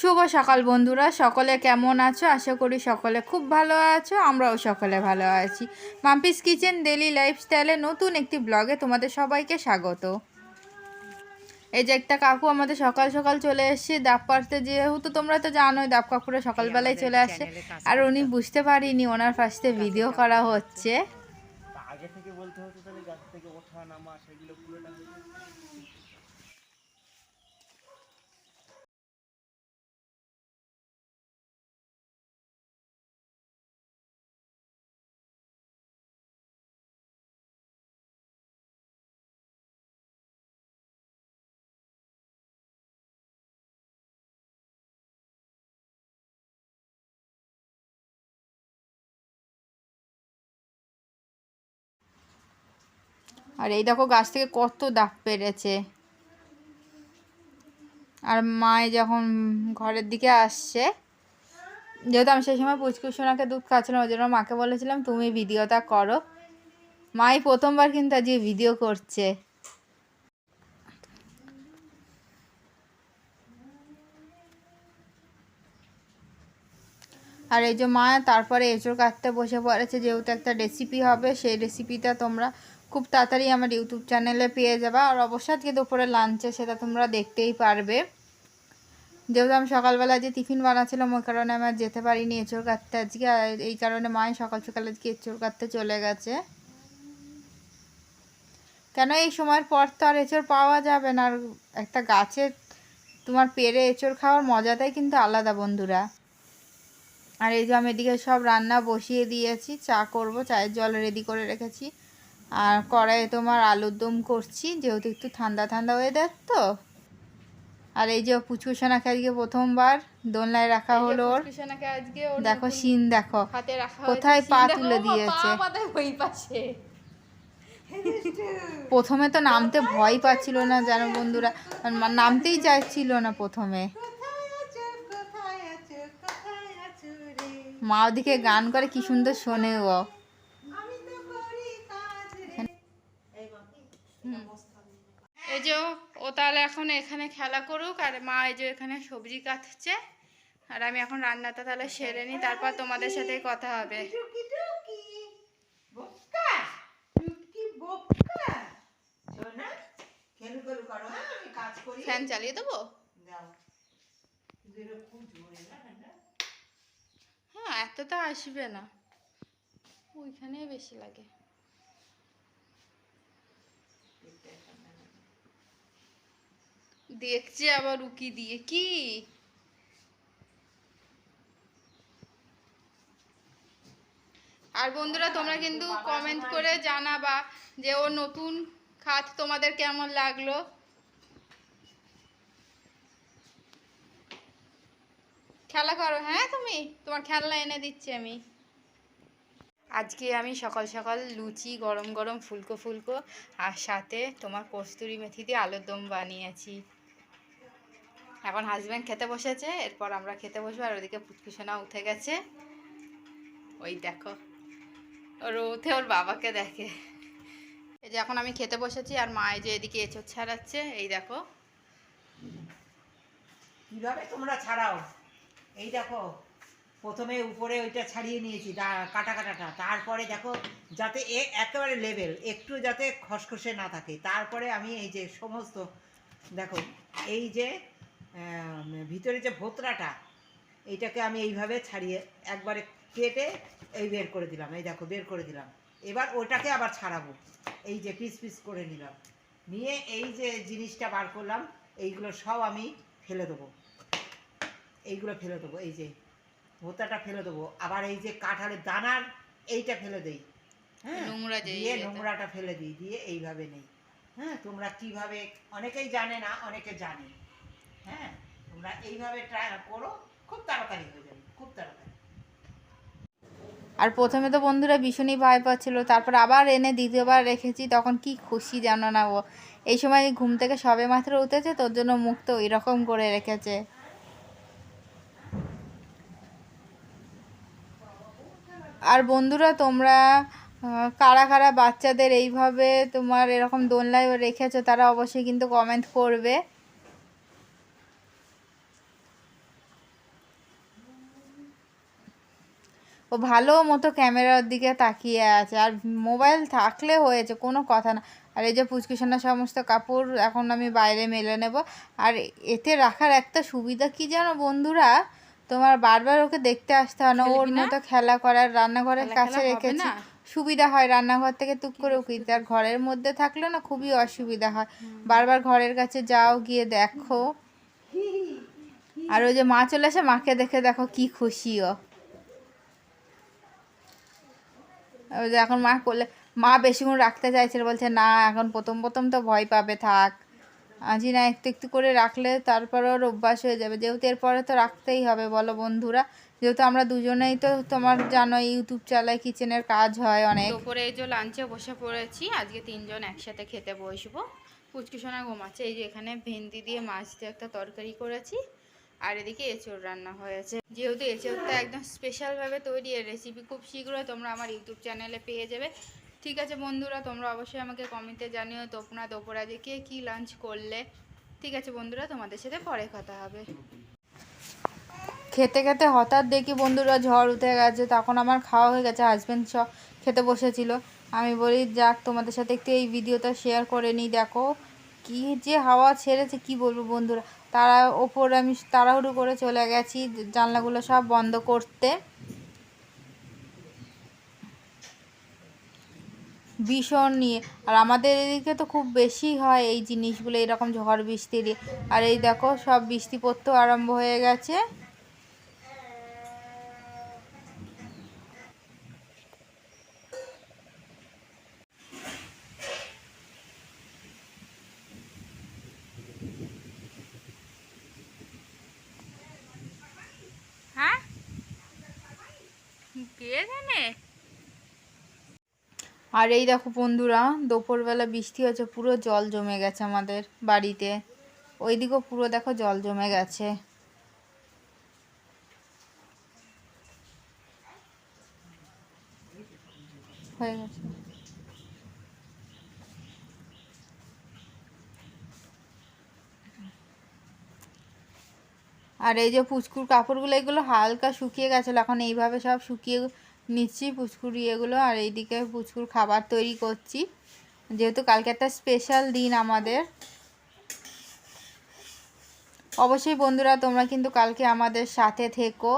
শুভ সকাল বন্ধুরা সকলে কেমন আছো? আশা করি সকলে খুব ভালো আছো আমরাও সকলে ভালো আছি। মাম্পিস কিচেন ডেলি লাইফস্টাইলে নতুন একটি ব্লগে তোমাদের সবাইকে স্বাগত। এই যে একটা কাকু আমাদের সকাল সকাল চলে এসেছে ডাব পাড়তে যেহেতু তোমরা তো জানোই ডাব কাকুরা সকালবেলায় চলে আসে। আর উনি বুঝতে পারিনি ওনার ফার্স্টে ভিডিও করা হচ্ছে। আগে থেকে বলতে হতো তাহলে গাছ থেকে ওঠা নামা সেগুলো পুরোটা আর এই দেখো গাছ থেকে কত দাগ পেরেছে। আর মায়ে যখন ঘরের দিকে আসছে, যেহেতু আমি সেই সময় পুচকুসোনাকে দুধ খাচ্ছিলাম ওই জন্য মাকে বলেছিলাম, তুমি ভিডিওটা করো। মাই প্রথমবার কিন্তু আজকে ভিডিও করছে। আর এই যে মা, তারপরে এঁচড় কাটতে বসে পড়েছে, যেহেতু একটা রেসিপি হবে, সেই রেসিপিটা তোমরা খুব তাড়াতাড়ি আমার ইউটিউব চ্যানেলে পেয়ে যাবে। আর অবশ্যই আজকে দুপুরে লাঞ্চে সেটা তোমরা দেখতেই পারবে। যেহেতু আমি সকালবেলা যে টিফিন বানাচ্ছিলাম, ওই কারণে আমি আর যেতে পারিনি এঁচড় কাটতে আজকে। এই কারণে মাই সকাল সকাল আজকে এঁচড় কাটতে চলে গেছে। কেন এই সময়ের পর তো আর এঁচড় পাওয়া যাবে না? আর একটা গাছে তোমার পেরে এঁচড় খাওয়ার মজাটাই কিন্তু আলাদা বন্ধুরা। আর এই যে আমি এদিকে সব রান্না বসিয়ে দিয়েছি, চা করব, চায়ের জল রেডি করে রেখেছি। আর কড়াইয়ে তোমার আলুর দম করছি যেহেতু একটু ঠান্ডা ঠান্ডা হয়ে ওয়েদার তো। আর এই যে পুচকুসোনাকে আজকে প্রথমবার দোলনায় রাখা হলো ওর। দেখো সিন দেখো। কোথায় পা তুলে দিয়েছে। প্রথমে তো নামতে ভয় পাচ্ছিল না যেন বন্ধুরা নামতেই চাইছিল না প্রথমে। মা ওদিকে গান করে কি সুন্দর শোনে ও। এই যে ও তাহলে এখন এখানে খেলা করুক আর মা এই যে এখানে সবজি কাটছে আর আমি এখন রান্নাটা তাহলে সেরে নিই তারপর তোমাদের সাথে কথা হবে। ফ্যান চালিয়ে দেবো? হ্যাঁ এত তো আসবে না। ওইখানেই বেশি লাগে। দেখছে আবার উকি দিয়ে, কি? আর বন্ধুরা, তোমরা কিন্তু কমেন্ট করে জানাবা যে ও নতুন খাত তোমাদের কেমন লাগল? খেলা করো হ্যাঁ তুমি? তোমার খেলনা এনে দিচ্ছি আমি। আজকে আমি সকাল সকাল লুচি, গরম গরম ফুলকো ফুলকো, আর সাথে তোমার কস্তুরি মেথি দিয়ে আলুর দম বানিয়েছি। এখন হাজব্যান্ড খেতে বসেছে, এরপর আমরা খেতে বসবো আর ওদিকে পুচকুসোনা উঠে গেছে। ওই দেখো, ওর উঠে ওর বাবাকে দেখে। এই যে এখন আমি খেতে বসেছি আর মা এই যে এদিকে এঁচড় ছাড়াচ্ছে, এই দেখো। কীভাবে তোমরা ছাড়াও? এই দেখো, প্রথমে উপরে ওইটা ছাড়িয়ে নিয়েছি কাটা কাটাটা। তারপরে দেখো, যাতে এ একেবারে লেভেল একটু যাতে খসখসে না থাকে। তারপরে আমি এই যে সমস্ত, দেখো, এই যে ভিতরে যে ভোতরাটা এইটাকে আমি এইভাবে ছাড়িয়ে একবারে কেটে এই বের করে দিলাম। এই দেখো বের করে দিলাম। এবার ওটাকে আবার ছাড়াবো। এই যে পিস পিস করে নিলাম। নিয়ে এই যে জিনিসটা বার করলাম এইগুলো সব আমি ফেলে দেবো। এইগুলো ফেলে দেবো এই যে ভোতাটা ফেলে দেবো। আবার এই যে কাঁঠালের দানার এইটা ফেলে দেই। হ্যাঁ দিয়ে নোংরাটা ফেলে দিই দিয়ে এইভাবে নেই। হ্যাঁ তোমরা কীভাবে অনেকেই জানে না অনেকে জানে। হ্যাঁ তোমরা এইভাবে ট্রাই করো, খুব তাড়াতাড়ি হয়ে যাবে, খুব তাড়াতাড়ি। আর প্রথমে তো বন্ধুরা ভীষণই ভয় পাচ্ছিল, তারপর আবার এনে দ্বিতীয়বার রেখেছি, তখন কি খুশি জানো না ও। এই সময় ঘুম থেকে সবে মাত্র উঠেছে, তোর জন্য মুখ তো এরকম করে রেখেছে। আর বন্ধুরা তোমরা কারা কারা বাচ্চাদের এইভাবে তোমার এরকম দোলনায় রেখেছো, তারা অবশ্যই কিন্তু কমেন্ট করবে। ভালো মতো ক্যামেরার দিকে তাকিয়ে আছে। আর মোবাইল থাকলে হয়েছে কোনো কথা না। আর এই যে পুচকুসোনা সমস্ত কাপড় এখন আমি বাইরে মেলে নেব। আর এতে রাখার একটা সুবিধা কি জানো বন্ধুরা? তোমার বারবার ওকে দেখতে আসতে হয় না। ওর? মতো খেলা করার রান্নাঘরের কাছে রেখেছি। না? সুবিধা হয় রান্নাঘর থেকে টুক করে উকিতে আর ঘরের মধ্যে থাকলে না খুবই অসুবিধা হয়। বারবার ঘরের কাছে যাও গিয়ে দেখো। আর ওই যে মা চলে আসে মাকে দেখে দেখো কি খুশি ও ওই যে এখন মা করলে, মা বেশিক্ষণ রাখতে চাইছিল বলছে, না, এখন প্রথম প্রথম তো ভয় পাবে, থাক। আজি না একটু একটু করে রাখলে তারপর ওর অভ্যাস হয়ে যাবে। যেহেতু এরপরে তো রাখতেই হবে, বলো বন্ধুরা। যেহেতু আমরা দুজনেই তো তোমার জানো ইউটিউব চালাই কিচেনের কাজ হয় অনেক। দুপুরে এই যে লাঞ্চে বসে পড়েছি, আজকে তিনজন একসাথে খেতে বসবো। পুচকি সোনা ঘুমাচ্ছে, এই যে এখানে ভেন্ডি দিয়ে মাছ দিয়ে একটা তরকারি করেছি। আর এদিকে এঁচড় রান্না হয়েছে। যেহেতু এঁচড়টা একদম স্পেশালভাবে তৈরি এর রেসিপি খুব শীঘ্রই তোমরা আমার ইউটিউব চ্যানেলে পেয়ে যাবে। ঠিক আছে বন্ধুরা, তোমরা অবশ্যই আমাকে কমেন্টে জানিও তোমরা দুপুর আজকে কে কী লাঞ্চ করলে। ঠিক আছে বন্ধুরা, তোমাদের সাথে পরে কথা হবে। খেতে খেতে হঠাৎ দেখি বন্ধুরা ঝড় উঠে গেছে, তখন আমার খাওয়া হয়ে গেছে হাজব্যান্ড সব খেতে বসেছিল। আমি বলি, যাক, তোমাদের সাথে একটু এই ভিডিওটা শেয়ার করে নিই, দেখো। কি যে হাওয়া ছেড়েছে, কি বলব বন্ধুরা? তারা ওপর আমি তাড়াহুড়ো করে চলে গেছি, জানলাগুলো সব বন্ধ করতে। ভীষণ নিয়ে। আর আমাদের এদিকে তো খুব বেশি হয় এই জিনিসগুলো, এরকম ঝড় বৃষ্টির আর এই দেখো, সব বৃষ্টি পড়তেও আরম্ভ হয়ে গেছে হ্যাঁ আর এই দেখো বন্ধুরা, দুপুরবেলা বৃষ্টি হচ্ছে পুরো জল জমে গেছে আমাদের বাড়িতে। ওইদিকেও পুরো দেখো জল জমে গেছে। হয়ে গেছে। আর এই যে পুচকুর কাপড়গুলো, এগুলো হালকা শুকিয়ে গেছিল। এখন এইভাবে সব শুকিয়ে নিচ্ছি পুচকুর ইয়েগুলো। আর এইদিকে পুচকুর খাবার তৈরি করছি। যেহেতু কালকে একটা স্পেশাল দিন আমাদের। অবশ্যই বন্ধুরা, তোমরা কিন্তু কালকে আমাদের সাথে থেকো।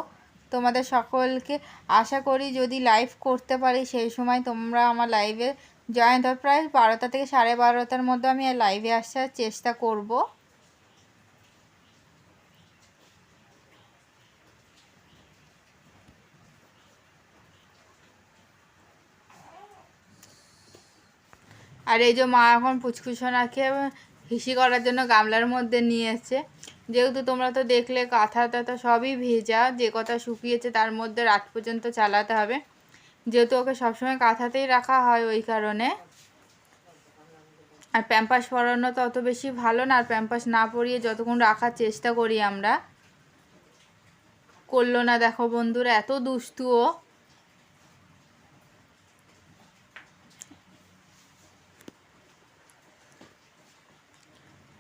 তোমাদের সকলকে আশা করি যদি লাইভ করতে পারি, সেই সময় তোমরা আমার লাইভে জয়েন্ট প্রায় বারোটা থেকে সাড়ে বারোটার মধ্যে আমি লাইভে আসার চেষ্টা করব। আর এই যে মা এখন পুচকুসোনাকে হিসি করার জন্য গামলার মধ্যে নিয়েছে যেহেতু তোমরা তো দেখলে, কাঁথা টাথা সবই ভেজা, যে কথা শুকিয়েছে তার মধ্যে রাত পর্যন্ত চালাতে হবে। যেহেতু ওকে সবসময় কাঁথাতেই রাখা হয় ওই কারণে। আর প্যাম্পাস পরানো তো অত বেশি ভালো না, আর প্যাম্পাস না পরিয়ে যতক্ষণ রাখার চেষ্টা করি আমরা। করল না, দেখো বন্ধুরা, এত দুষ্টু ও।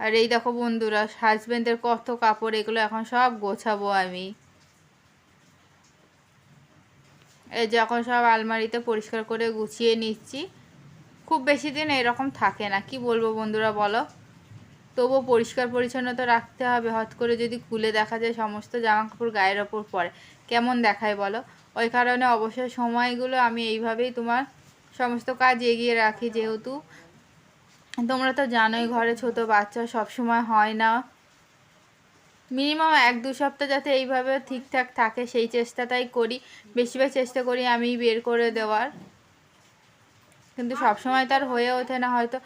আর এই দেখো বন্ধুরা হাজবেন্ডের কত কাপড়, এগুলো এখন সব গোছাবো আমি। এই যে এখন সব আলমারিতে পরিষ্কার করে গুছিয়ে নিচ্ছি। খুব বেশি দিন এরকম থাকে না, কি বলব বন্ধুরা বলো? তবুও পরিষ্কার পরিচ্ছন্নতা রাখতে হবে হট করে যদি খুলে দেখা যায় সমস্ত জামা কাপড় গায়ের ওপর পরে কেমন দেখায় বলো? ওই কারণে অবশ্যই সময়গুলো আমি এইভাবেই তোমার সমস্ত কাজ এগিয়ে রাখি, যেহেতু তোমরা তো জানোই ঘরে ছোট বাচ্চা সব সময় হয় না। মিনিমাম এক দু সপ্তাহ যাতে এইভাবে ঠিকঠাক থাকে, সেই চেষ্টাটাই করি। বেশিরভাগ চেষ্টা করি আমি বের করে দেওয়ার। কিন্তু সব সময় তার হয়ে ওঠে না, হয়তো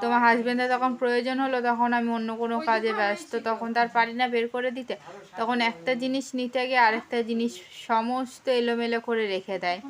তোমার হাজবেন্ডের তখন প্রয়োজন হলো, তখন আমি অন্য কোনো কাজে ব্যস্ত, তখন তার পারি না বের করে দিতে। তখন একটা জিনিস নিতে গিয়ে আরেকটা জিনিস সমস্ত এলোমেলো করে রেখে দেয়।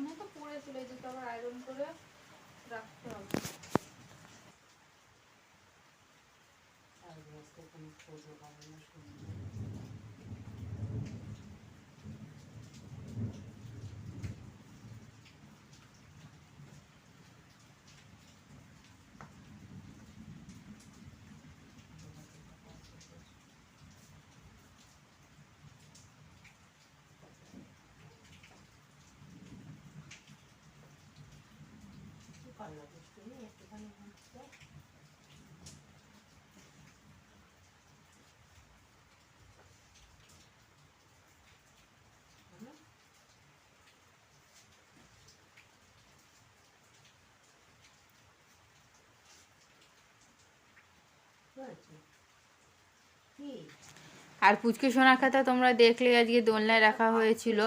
আর পুচকে সোনার খাতা তোমরা দেখলে আজকে দোলনায় রাখা হয়েছিল।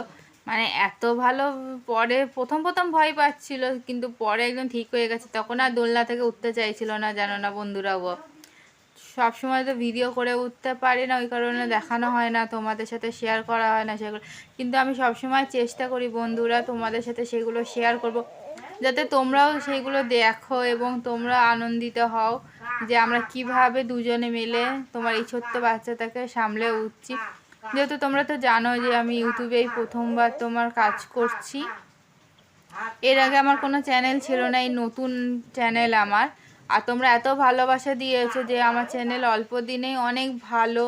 মানে এত ভালো পরে প্রথম প্রথম ভয় পাচ্ছিল, কিন্তু পরে একদম ঠিক হয়ে গেছে। তখন আর দোলনা থেকে উঠতে চাইছিল না, জানো না বন্ধুরাও সব সময় তো ভিডিও করে উঠতে পারি না, ওই কারণে দেখানো হয় না, তোমাদের সাথে শেয়ার করা হয় না সেগুলো। কিন্তু আমি সব সময় চেষ্টা করি বন্ধুরা, তোমাদের সাথে সেগুলো শেয়ার করব। যাতে তোমরাও সেগুলো দেখো এবং তোমরা আনন্দিত হও যে আমরা কীভাবে দুজনে মিলে তোমার এই ছোট্ট বাচ্চাটাকে সামলে উঠছি। যেহেতু তোমরা তো জানো যে আমি ইউটিউবেই প্রথমবার তোমার কাজ করছি। এর আগে আমার কোনো চ্যানেল ছিল না, এই নতুন চ্যানেল আমার। আর তোমরা এত ভালোবাসা দিয়েছ যে আমার চ্যানেল অল্প দিনেই অনেক ভালো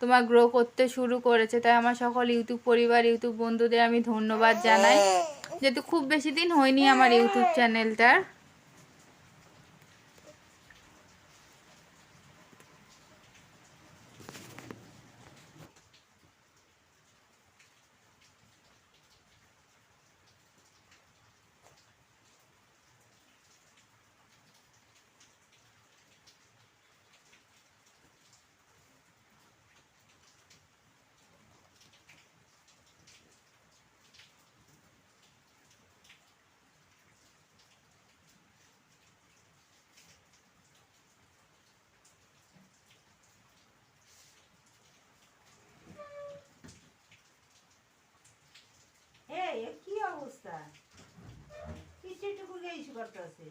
তোমার গ্রো করতে শুরু করেছে। তাই আমার সকল ইউটিউব পরিবার, ইউটিউব বন্ধুদের আমি ধন্যবাদ জানাই। যেহেতু খুব বেশি দিন হয়নি আমার ইউটিউব চ্যানেলটার এই এ কি অবস্থা পিঠেটুকু ইস্যু করতেছে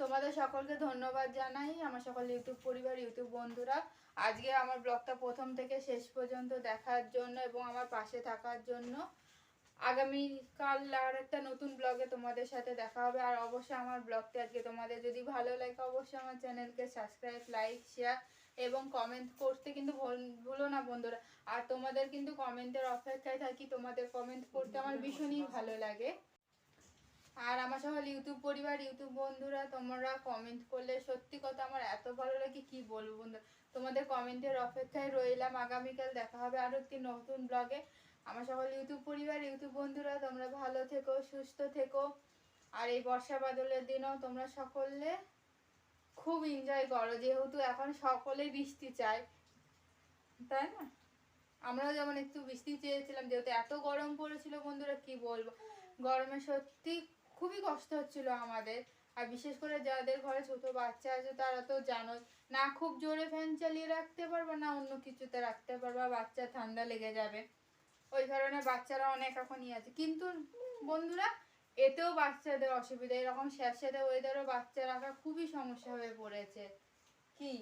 তোমাদের সকলকে ধন্যবাদ জানাই, আমার সকল ইউটিউব পরিবার, ইউটিউব বন্ধুরা। আজকে আমার ব্লগটা প্রথম থেকে শেষ পর্যন্ত দেখার জন্য এবং আমার পাশে থাকার জন্য। আগামীকাল আর একটা নতুন ব্লগে তোমাদের সাথে দেখা হবে। আর অবশ্যই আমার ব্লগটা আজকে তোমাদের যদি ভালো লাগে, অবশ্যই আমার চ্যানেলকে সাবস্ক্রাইব, লাইক, শেয়ার এবং কমেন্ট করতে কিন্তু ভুল- না বন্ধুরা। আর তোমাদের কিন্তু কমেন্টের অপেক্ষায় থাকি, তোমাদের কমেন্ট করতে আমার ভীষণই ভালো লাগে। আর আমার সকল ইউটিউব পরিবার, ইউটিউব বন্ধুরা, তোমরা কমেন্ট করলে সত্যি কথা আমার এত ভালো লাগে, কি বলব বন্ধু? তোমাদের কমেন্টের অপেক্ষায় রইলাম। আগামীকাল দেখা হবে আরও একটি নতুন ব্লগে আমার সকল ইউটিউব পরিবার, ইউটিউব বন্ধুরা, তোমরা ভালো থেকো, সুস্থ থেকো। আর এই বর্ষা বাদলের দিনও তোমরা সকলে খুব এনজয় করো, যেহেতু এখন সকলে বৃষ্টি চায়। তাই না? আমরাও যেমন একটু বৃষ্টি চেয়েছিলাম, যেহেতু এত গরম পড়েছিল বন্ধুরা, কি বলব? গরমে সত্যি খুবই কষ্ট হচ্ছিল আমাদের। আর বিশেষ করে যাদের ঘরে ছোট বাচ্চা আছে, তারা তো জানোই, না খুব জোরে ফ্যান চালিয়ে রাখতে পারবে, না অন্য কিছুতে রাখতে পারবে বাচ্চা ঠান্ডা লেগে যাবে। ওই কারণে বাচ্চারা অনেক এখনই আছে। কিন্তু বন্ধুরা, এতেও বাচ্চাদের অসুবিধা। এরকম স্যাঁতস্যাঁতে ওয়েদারও বাচ্চা রাখা খুবই সমস্যা হয়ে পড়েছে। কি?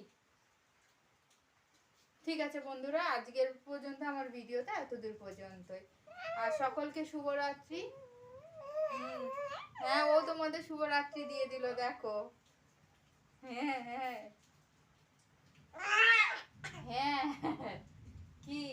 ঠিক আছে বন্ধুরা, আজকের পর্যন্ত আমার ভিডিওটা এতদূর পর্যন্তই। আর সকলকে শুভরাত্রি। হ্যাঁ ও তোমাদের শুভরাত্রি দিয়ে দিল দেখো। হ্যাঁ হ্যাঁ। হ্যাঁ কি?